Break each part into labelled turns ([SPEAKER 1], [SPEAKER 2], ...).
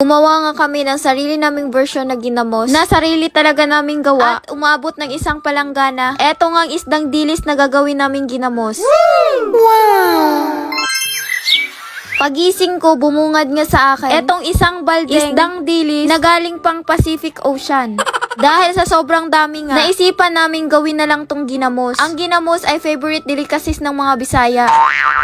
[SPEAKER 1] Gumawa nga kami ng sarili naming version na ginamos na sarili talaga naming gawa at umabot ng isang palanggana. Eto nga ang isdang dilis na gagawin naming ginamos. Pagising ko, bumungad nga sa akin. Etong isang baldeng isdang dilis na galing pang Pacific Ocean. Dahil sa sobrang dami nga, naisipan namin gawin na lang tong ginamos. Ang ginamos ay favorite delicacies ng mga Bisaya.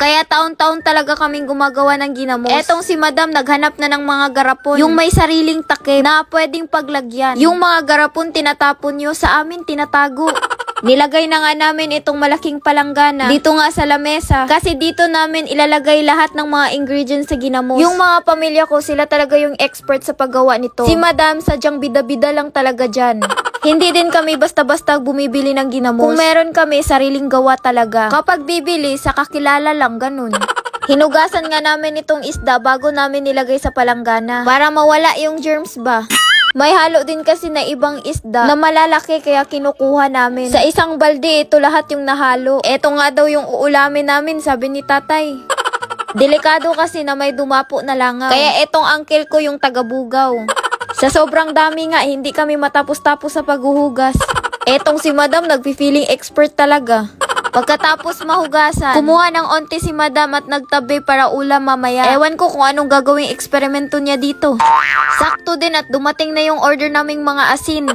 [SPEAKER 1] Kaya taon-taon talaga kaming gumagawa ng ginamos. Etong si Madam naghanap na ng mga garapon. Yung may sariling takip na pwedeng paglagyan. Yung mga garapon tinatapon nyo, sa amin tinatago. Nilagay na nga namin itong malaking palanggana dito nga sa lamesa kasi dito namin ilalagay lahat ng mga ingredients sa ginamos. Yung mga pamilya ko, sila talaga yung expert sa paggawa nito. Si Madam, sadyang bida-bida lang talaga dyan. Hindi din kami basta-basta bumibili ng ginamos. Kung meron kami, sariling gawa talaga. Kapag bibili, sa kakilala lang, ganun. Hinugasan nga namin itong isda bago namin nilagay sa palanggana para mawala yung germs ba. May halo din kasi na ibang isda na malalaki kaya kinukuha namin. Sa isang balde, ito lahat yung nahalo. Ito nga daw yung uulamin namin, sabi ni tatay. Delikado kasi na may dumapo na langaw. Kaya etong uncle ko yung tagabugaw. Sa sobrang dami nga, hindi kami matapos-tapos sa paghuhugas. Etong si madam, nagpi-feeling expert talaga. Pagkatapos mahugasan, kumuha ng onte si madam at nagtabi para ulam mamaya. Ewan ko kung anong gagawing eksperimento niya dito. Sakto din at dumating na yung order naming mga asin.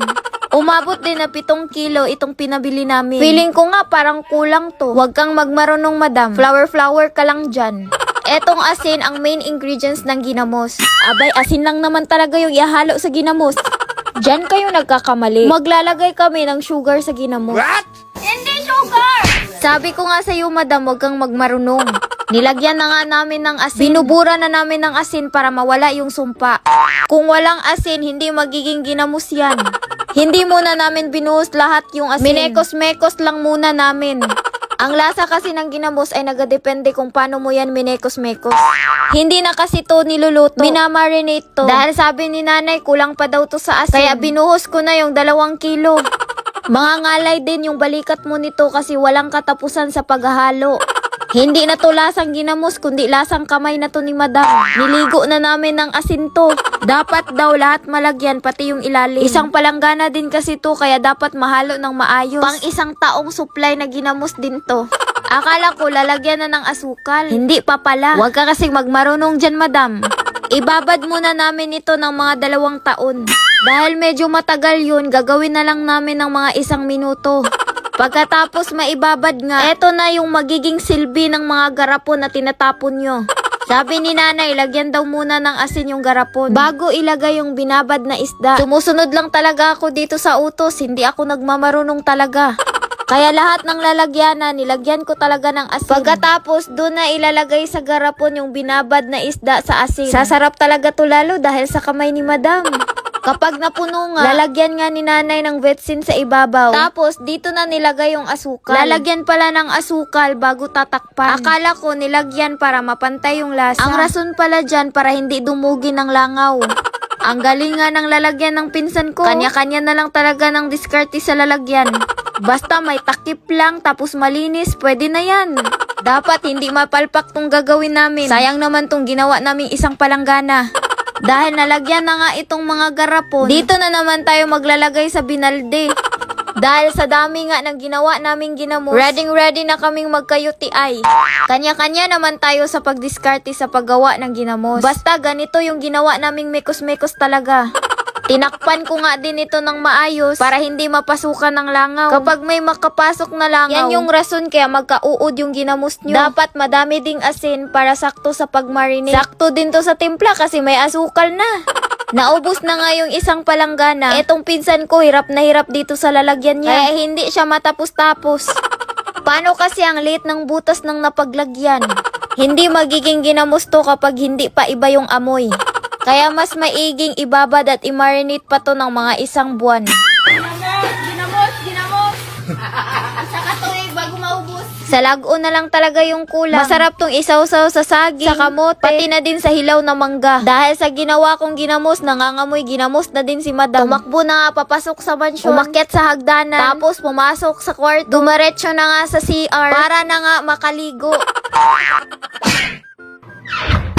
[SPEAKER 1] Umabot din na 7 kilo itong pinabili namin. Feeling ko nga parang kulang to. Huwag kang magmarunong madam. Flower-flower ka lang dyan. Etong asin ang main ingredients ng ginamos. Abay, asin lang naman talaga yung ihalo sa ginamos. Diyan kayo nagkakamali. Maglalagay kami ng sugar sa ginamos.
[SPEAKER 2] Sugar!
[SPEAKER 1] Sabi ko nga sa iyo, madam, huwag kang magmarunong. Nilagyan na nga namin ng asin. Binubura na namin ng asin para mawala yung sumpa. Kung walang asin, hindi magiging ginamos yan. Hindi muna namin binuhos lahat yung asin. Minekos-mekos lang muna namin. Ang lasa kasi ng ginamos ay nagadepende kung paano mo yan minekos-mekos. Hindi na kasi to niluluto. Minamarinate to. Dahil sabi ni nanay, kulang pa daw to sa asin. Kaya binuhos ko na yung dalawang kilo. Mga ngalay din yung balikat mo nito kasi walang katapusan sa paghahalo. Hindi na to lasang ginamos, kundi lasang kamay na to ni madam. Niligo na namin ng asin to. Dapat daw lahat malagyan, pati yung ilalim. Isang palanggana din kasi to, kaya dapat mahalo ng maayos. Pang isang taong supply na ginamos din to. Akala ko lalagyan na ng asukal. Hindi pa pala. Huwag ka kasing magmarunong dyan, madam. Ibabad muna namin ito ng mga dalawang taon. Dahil medyo matagal yun, gagawin na lang namin ng mga isang minuto. Pagkatapos maibabad nga, eto na yung magiging silbi ng mga garapon na tinatapon nyo. Sabi ni nanay, lagyan daw muna ng asin yung garapon. Bago ilagay yung binabad na isda. Sumusunod lang talaga ako dito sa utos, hindi ako nagmamarunong talaga. Kaya lahat ng lalagyanan, nilagyan ko talaga ng asin. Pagkatapos, doon na ilalagay sa garapon yung binabad na isda sa asin. Sasarap talaga to lalo dahil sa kamay ni madam. Kapag napuno nga, lalagyan nga ni nanay ng vetsin sa ibabaw. Tapos, dito na nilagay yung asukal. Lalagyan pala ng asukal bago tatakpan. Akala ko nilagyan para mapantay yung lasa. Ang rason pala dyan para hindi dumugi ng langaw. Ang galing nga ng lalagyan ng pinsan ko. Kanya-kanya na lang talaga ng diskarte sa lalagyan. Basta may takip lang tapos malinis, pwede na yan. Dapat hindi mapalpak tong gagawin namin. Sayang naman tong ginawa naming isang palanggana. Dahil nalagyan na nga itong mga garapon, dito na naman tayo maglalagay sa binalde. Dahil sa dami nga ng ginawa naming ginamos, ready ready na kaming magka-UTI. Kanya-kanya naman tayo sa pagdiskarte sa paggawa ng ginamos. Basta ganito yung ginawa naming mekos-mekos talaga. Tinakpan ko nga din ito ng maayos para hindi mapasukan ng langaw. Kapag may makapasok na langaw, yan yung rason kaya magkauod yung ginamos nyo. Dapat madami ding asin para sakto sa pagmarinate. Sakto din to sa timpla kasi may asukal na. Naubos na nga yung isang palanggana. Etong pinsan ko, hirap na hirap dito sa lalagyan niya. Kaya hindi siya matapos-tapos. Paano kasi ang liit ng butas ng napaglagyan? Hindi magiging ginamos to kapag hindi pa iba yung amoy. Kaya mas maiging ibabad at i-marinate pa to ng mga isang buwan.
[SPEAKER 2] Ginamos! Ginamos! Saka tuig bago maubos.
[SPEAKER 1] Sa lago na lang talaga yung kulang. Masarap tong isaw-saw sa saging, sa kamote, pati na din sa hilaw na mangga. Dahil sa ginawa kong ginamos, nangangamoy ginamos na din si madam. Tumakbo na nga papasok sa mansyon, umakyat sa hagdanan, tapos pumasok sa kwarto, dumaretso na nga sa CR, para na nga makaligo.